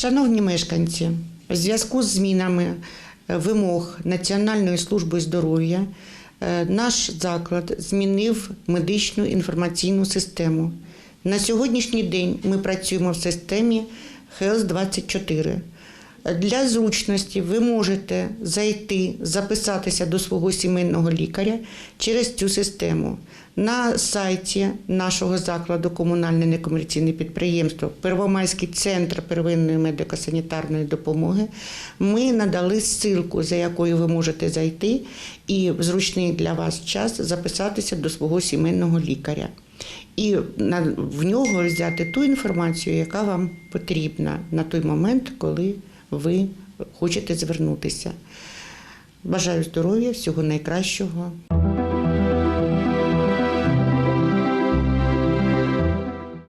Шановні мешканці, в зв'язку з змінами е, вимог Національної служби здоров'я е, наш заклад змінив медичну інформаційну систему. На сьогоднішній день ми працюємо в системі Health 24. Для зручності ви можете зайти, записатися до свого сімейного лікаря через цю систему. На сайті нашого закладу комунальне некомерційне підприємство Первомайський центр первинної медико-санітарної допомоги ми надали ссылку, за якою ви можете зайти і в зручний для вас час записатися до свого сімейного лікаря. І в нього взяти ту інформацію, яка вам потрібна на той момент, коли ви хочете звернутися. Бажаю здоров'я, всього найкращого.